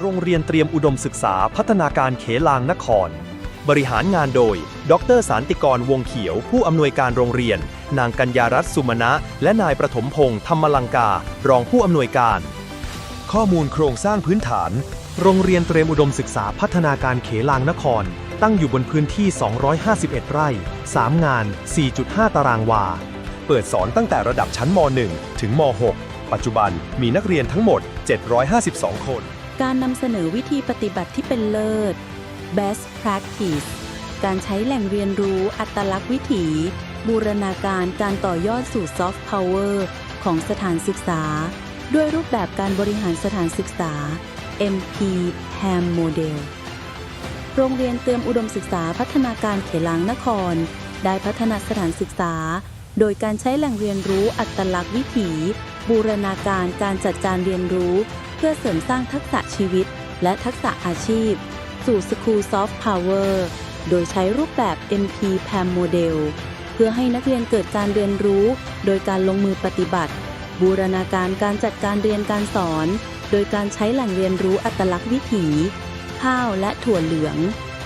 โรงเรียนเตรียมอุดมศึกษาพัฒนาการเขลางนคร บริหารงานโดย ดรสารติกรวงเขียว ผู้อำนวยการโรงเรียน นางกัญญารัตน์สุมณะ และนายประถมพงษ์ธรรมลังกา รองผู้อำนวยการ ข้อมูลโครงสร้างพื้นฐาน โรงเรียนเตรียมอุดมศึกษาพัฒนาการเขลางนคร ตั้งอยู่บนพื้นที่ 251 ไร่ 3 งาน 4.5 ตารางวา เปิดสอนตั้งแต่ระดับชั้นม .1 ถึงม .6 ปัจจุบันมีนักเรียนทั้งหมด 752 คน การนำเสนอวิธีปฏิบัติที่เป็นเลิศ best practice การใช้แหล่งเรียนรู้อัตลักษณ์วิถี บูรณาการการต่อยอดสู่ soft power ของสถานศึกษา ด้วยรูปแบบการบริหารสถานศึกษา MP HAM Model โรงเรียนเตรียมอุดมศึกษาพัฒนาการเขลางนคร ได้พัฒนาสถานศึกษา โดยการใช้แหล่งเรียนรู้อัตลักษณ์วิถี บูรณาการการจัดการเรียนรู้ เพื่อเสริมสร้างทักษะชีวิต และทักษะอาชีพ สู่ School Soft Power โดยใช้รูปแบบ MP PAM Model เพื่อให้นักเรียนเกิดการเรียนรู้ โดยการลงมือปฏิบัติ บูรณาการการจัดการเรียนการสอน โดยการใช้แหล่งเรียนรู้อัตลักษณ์วิถี ข้าวและถั่วเหลือง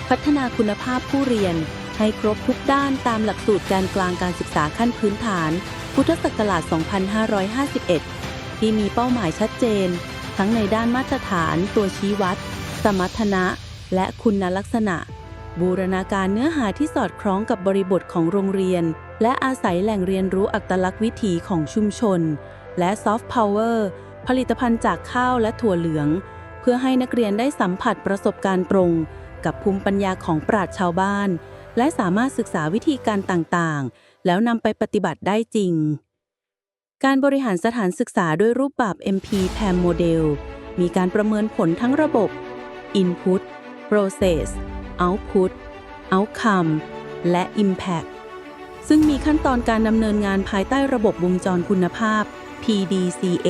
พัฒนาคุณภาพผู้เรียน ให้ครบทุกด้านตามหลักสูตรการกลางการศึกษาขั้นพื้นฐาน พุทธศักราช 2551 ที่มีเป้าหมายชัดเจน ทั้งในด้านมาตรฐานตัวชี้วัด สมรรถนะ และคุณลักษณะ บูรณาการเนื้อหาที่สอดคล้องกับบริบทของโรงเรียน และอาศัยแหล่งเรียนรู้อัตลักษณ์วิถีของชุมชน และซอฟต์พาวเวอร์ผลิตภัณฑ์จากข้าวและถั่วเหลือง เพื่อให้นักเรียนได้สัมผัสประสบการณ์ตรง กับภูมิปัญญาของปราชญ์ชาวบ้าน และสามารถศึกษาวิธีการต่างๆ แล้วนำไปปฏิบัติได้จริง การบริหารสถานศึกษาด้วยรูปแบบ MP PAM Model มีการประเมินผลทั้งระบบ Input Process Output Outcome และ Impact ซึ่งมีขั้นตอนการดำเนินงานภายใต้ระบบวงจรคุณภาพ PDCA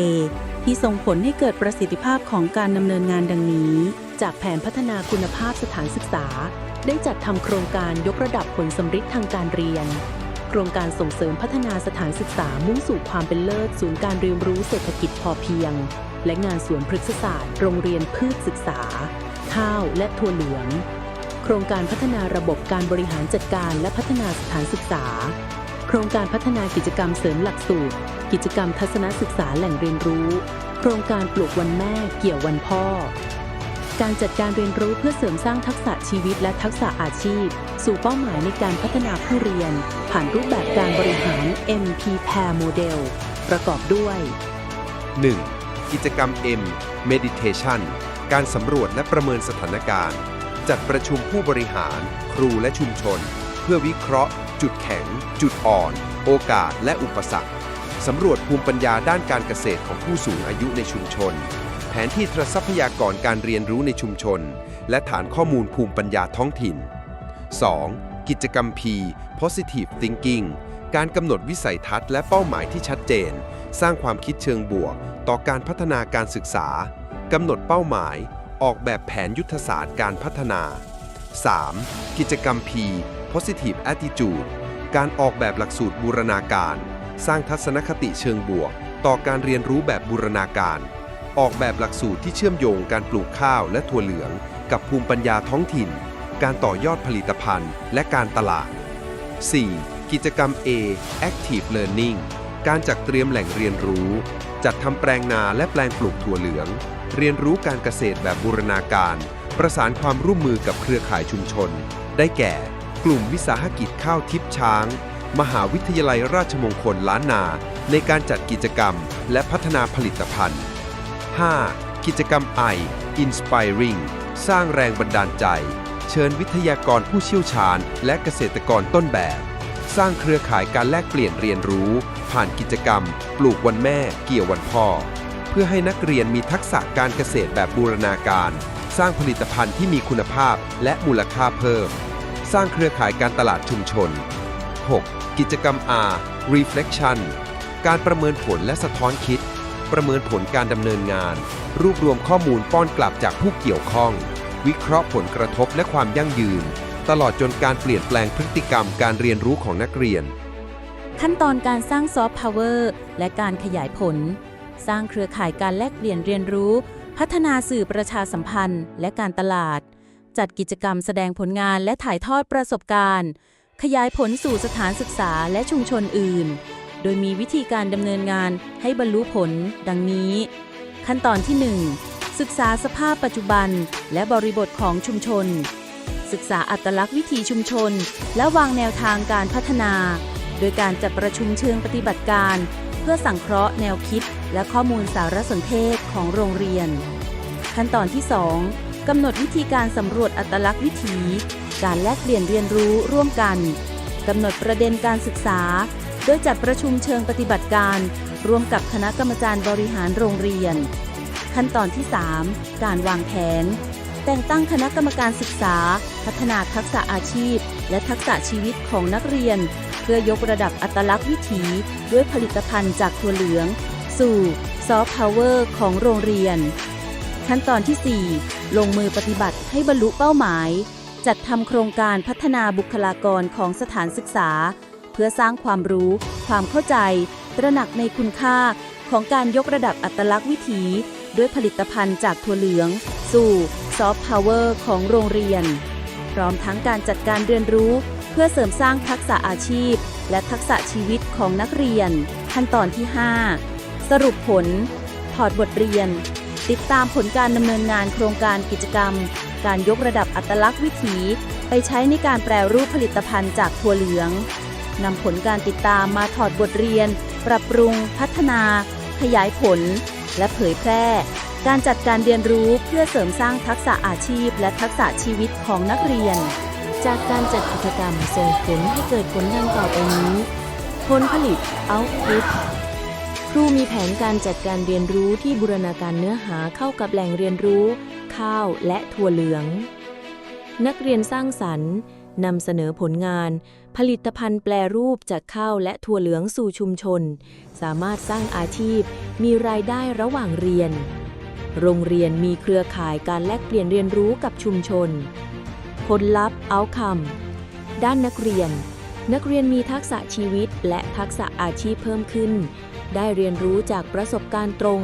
ที่ส่งผลให้เกิดประสิทธิภาพของการดำเนินงานดังนี้ จากแผนพัฒนาคุณภาพสถานศึกษา ได้จัดทำโครงการยกระดับผลสำฤทธิ์ทางการเรียน ครงการส่งเสริมพัฒนาสถานศึกษามุ่งสู่ความเป็นเลิศศูนย์การเรียนรู้เศรษฐกิจพอเพียง และงานสวนพฤกษศาสตร์ โรงเรียนพืชศึกษา ข้าวและถั่วเหลือง โครงการพัฒนาระบบการบริหารจัดการและพัฒนาสถานศึกษา โครงการพัฒนากิจกรรมเสริมหลักสูตร กิจกรรมทัศนศึกษาแหล่งเรียนรู้ โครงการปลูกวันแม่เกี่ยววันพ่อ การจัดการเรียนรู้เพื่อเสริมสร้างทักษะชีวิตและทักษะอาชีพ สู่เป้าหมายในการพัฒนาผู้เรียน ผ่านรูปแบบการบริหาร MP Pair Model ประกอบด้วย 1. กิจกรรม M Meditation การสำรวจและประเมินสถานการณ์ จัดประชุมผู้บริหาร ครูและชุมชน เพื่อวิเคราะห์ จุดแข็ง จุดอ่อน โอกาสและอุปสรรคสำรวจภูมิปัญญาด้านการเกษตรของผู้สูงอายุในชุมชน แผนที่ทรัพยากรการเรียนรู้ในชุมชน และฐานข้อมูลภูมิปัญญาท้องถิ่น 2. กิจกรรม P Positive Thinking การกำหนดวิสัยทัศน์และเป้าหมายที่ชัดเจน สร้างความคิดเชิงบวก ต่อการพัฒนาการศึกษากำหนดเป้าหมาย ออกแบบแผนยุทธศาสตร์การพัฒนา 3. กิจกรรม P Positive Attitude การออกแบบหลักสูตรบูรณาการ สร้างทัศนคติเชิงบวก ต่อการเรียนรู้แบบบูรณาการ ออกแบบหลักสูตรที่เชื่อมโยงการปลูกข้าวและถั่วเหลือง กับภูมิปัญญาท้องถิ่น การต่อยอดผลิตภัณฑ์ และการตลาด 4. กิจกรรม A Active Learning การจัดเตรียมแหล่งเรียนรู้ จัดทำแปลงนาและแปลงปลูกถั่วเหลือง เรียนรู้การเกษตรแบบบูรณาการ ประสานความร่วมมือกับเครือข่ายชุมชน ได้แก่ กลุ่มวิสาหกิจข้าวทิพย์ช้าง มหาวิทยาลัยราชมงคลล้านนา ในการจัดกิจกรรมและพัฒนาผลิตภัณฑ์ 5. กิจกรรม I Inspiring สร้างแรงบันดาลใจ เชิญวิทยากรผู้เชี่ยวชาญ และเกษตรกรต้นแบบ สร้างเครือข่ายการแลกเปลี่ยนเรียนรู้ ผ่านกิจกรรม ปลูกวันแม่ เกี่ยววันพ่อ เพื่อให้นักเรียนมีทักษะการเกษตรแบบบูรณาการ สร้างผลิตภัณฑ์ที่มีคุณภาพและมูลค่าเพิ่ม สร้างเครือข่ายการตลาดชุมชน 6. กิจกรรม R Reflection การประเมินผลและสะท้อนคิด ประเมินผลการดำเนินงาน รวบรวมข้อมูลป้อนกลับจากผู้เกี่ยวข้อง วิเคราะห์ผลกระทบและความยั่งยืน ตลอดจนการเปลี่ยนแปลงพฤติกรรมการเรียนรู้ของนักเรียน ขั้นตอนการสร้างซอฟต์พาวเวอร์และการขยายผล สร้างเครือข่ายการแลกเปลี่ยนเรียนรู้ พัฒนาสื่อประชาสัมพันธ์ และการตลาด จัดกิจกรรมแสดงผลงานและถ่ายทอดประสบการณ์ ขยายผลสู่สถานศึกษาและชุมชนอื่น โดยมีวิธีการดำเนินงานให้บรรลุผล ดังนี้ ขั้นตอนที่ 1 ศึกษาสภาพปัจจุบัน และบริบทของชุมชน ศึกษาอัตลักษณ์วิถีชุมชน และวางแนวทางการพัฒนา โดยการจัดประชุมเชิงปฏิบัติการ เพื่อสังเคราะห์แนวคิด และข้อมูลสารสนเทศของโรงเรียน ขั้นตอนที่ 2 กำหนดวิธีการสำรวจอัตลักษณ์วิถี การแลกเปลี่ยนเรียนรู้ร่วมกันกำหนดประเด็นการศึกษา โดยจัดประชุมเชิงปฏิบัติการ ร่วมกับคณะกรรมการบริหารโรงเรียน ขั้นตอนที่ 3 การวางแผน แต่งตั้งคณะกรรมการศึกษา พัฒนาทักษะอาชีพ และทักษะชีวิตของนักเรียน เพื่อยกระดับอัตลักษณ์วิถี ด้วยผลิตภัณฑ์จากถั่วเหลือง สู่ซอฟต์พาวเวอร์ของโรงเรียน ขั้นตอนที่ 4 ลงมือปฏิบัติให้บรรลุเป้าหมาย จัดทำโครงการพัฒนาบุคลากรของสถานศึกษา เพื่อสร้างความรู้ ความเข้าใจ ตระหนักในคุณค่า ของการยกระดับอัตลักษณ์วิถี ด้วยผลิตภัณฑ์จากถั่วเหลือง สู่ซอฟต์พาวเวอร์ของโรงเรียน พร้อมทั้งการจัดการเรียนรู้ เพื่อเสริมสร้างทักษะอาชีพ และทักษะชีวิตของนักเรียน ขั้นตอนที่ 5 สรุปผล ถอดบทเรียน ติดตามผลการดำเนินงานโครงการกิจกรรม การยกระดับอัตลักษณ์วิถี ไปใช้ในการแปรรูปผลิตภัณฑ์จากถั่วเหลือง นำผลการติดตามมาถอดบทเรียน ปรับปรุง พัฒนา ขยายผล และเผยแพร่ การจัดการเรียนรู้เพื่อเสริมสร้างทักษะอาชีพ และทักษะชีวิตของนักเรียน จากการจัดกิจกรรมส่งผลให้เกิดผลดังต่อไปนี้ ผลผลิต Output ครูมีแผนการจัดการเรียนรู้ที่บูรณาการเนื้อหาเข้ากับแหล่งเรียนรู้ ข้าวและถั่วเหลือง นักเรียนสร้างสรรค์ นำเสนอผลงาน ผลิตภัณฑ์แปลรูปจากข้าวและถั่วเหลืองสู่ชุมชน สามารถสร้างอาชีพ มีรายได้ระหว่างเรียน โรงเรียนมีเครือข่ายการแลกเปลี่ยนเรียนรู้กับชุมชน ผลลัพธ์ outcome ด้านนักเรียน นักเรียนมีทักษะชีวิตและทักษะอาชีพเพิ่มขึ้น ได้เรียนรู้จากประสบการณ์ตรง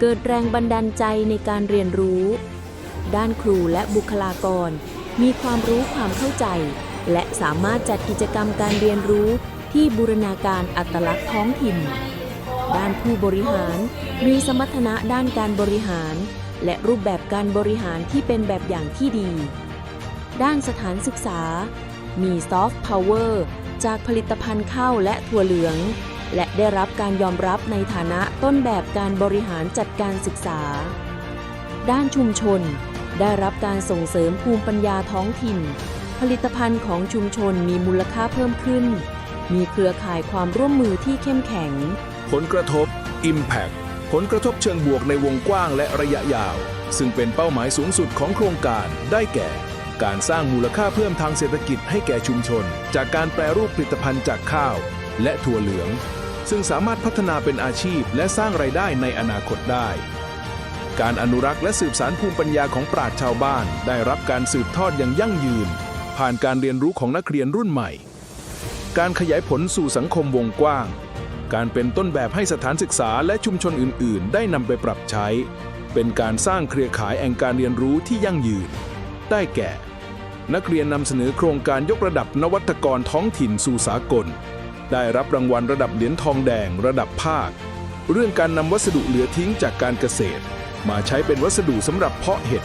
เกิดแรงบันดาลใจในการเรียนรู้ ด้านครูและบุคลากร มีความรู้ความเข้าใจ และสามารถจัดกิจกรรมการเรียนรู้ที่บูรณาการอัตลักษณ์ท้องถิ่น ด้านผู้บริหาร มีสมรรถนะด้านการบริหาร และรูปแบบการบริหารที่เป็นแบบอย่างที่ดี ด้านสถานศึกษา มีซอฟต์พาวเวอร์จากผลิตภัณฑ์ข้าวและถั่วเหลือง และได้รับการยอมรับในฐานะต้นแบบการบริหารจัดการศึกษา ด้านชุมชน ได้รับการส่งเสริมภูมิปัญญาท้องถิ่น ผลิตภัณฑ์ของชุมชนมีมูลค่าเพิ่มขึ้น มีเครือข่ายความร่วมมือที่เข้มแข็ง ผลกระทบ Impact ผลกระทบเชิงบวกในวงกว้างและระยะยาว ซึ่งเป็นเป้าหมายสูงสุดของโครงการได้แก่ การสร้างมูลค่าเพิ่มทางเศรษฐกิจให้แก่ชุมชน จากการแปรรูปผลิตภัณฑ์จากข้าว และถั่วเหลือง ซึ่งสามารถพัฒนาเป็นอาชีพและสร้างไรายได้ในอนาคตได้ การอนุรักษ์และสืบสานภูมิปัญญาของปราชญ์ชาวบ้าน ได้รับการสืบทอดอย่างยั่งยืน ผ่านการเรียนรู้ของนักเรียนรุ่นใหม่ การขยายผลสู่สังคมวงกว้าง การเป็นต้นแบบให้สถานศึกษาและชุมชนอื่น ๆ ได้นำไปปรับใช้ เป็นการสร้างเครือข่ายแห่งการเรียนรู้ที่ยั่งยืน ได้แก่ นักเรียนนำเสนอโครงการยกระดับนวัตกรท้องถิ่นสู่สากล ได้รับรางวัลระดับเหรียญทองแดง ระดับภาค เรื่องการนำวัสดุเหลือทิ้งจากการเกษตร มาใช้เป็นวัสดุสำหรับเพาะเห็ด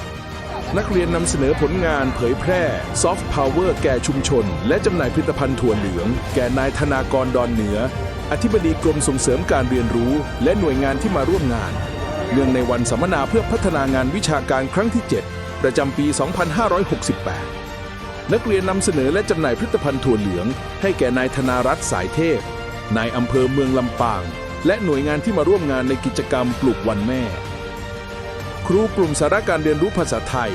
นักเรียนนำเสนอผลงานเผยแพร่ซอฟต์พาวเวอร์แก่ชุมชน และจำหน่ายผลิตภัณฑ์ถั่วเหลือง แก่นายธนากรดอนเหนือ อธิบดีกรมส่งเสริมการเรียนรู้ และหน่วยงานที่มาร่วมงาน เนื่องในวันสัมมนาเพื่อพัฒนางานวิชาการครั้งที่ 7 ประจำปี 2568นักเรียนนำเสนอและจำหน่ายผลิตภัณฑ์ถั่วเหลือง ให้แก่นายธนารัตน์สายเทพ นายอำเภอเมืองลำปาง และหน่วยงานที่มาร่วมงานในกิจกรรมปลูกวันแม่ รูกลุ่มสาระการเรียนรู้ภาษาไทย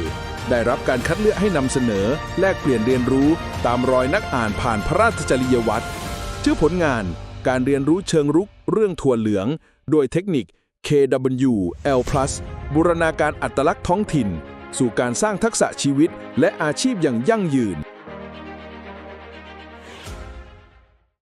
ได้รับการคัดเลือกให้นำเสนอ แลกเปลี่ยนเรียนรู้ตามรอยนักอ่านผ่านพระราชจริยวัตรชื่อผลงานการเรียนรู้เชิงรุกเรื่องถั่วเหลือง โดยเทคนิค KW L+ บูรณาการอัตลักษณ์ท้องถิ่น สู่การสร้างทักษะชีวิตและอาชีพอย่างยั่งยืน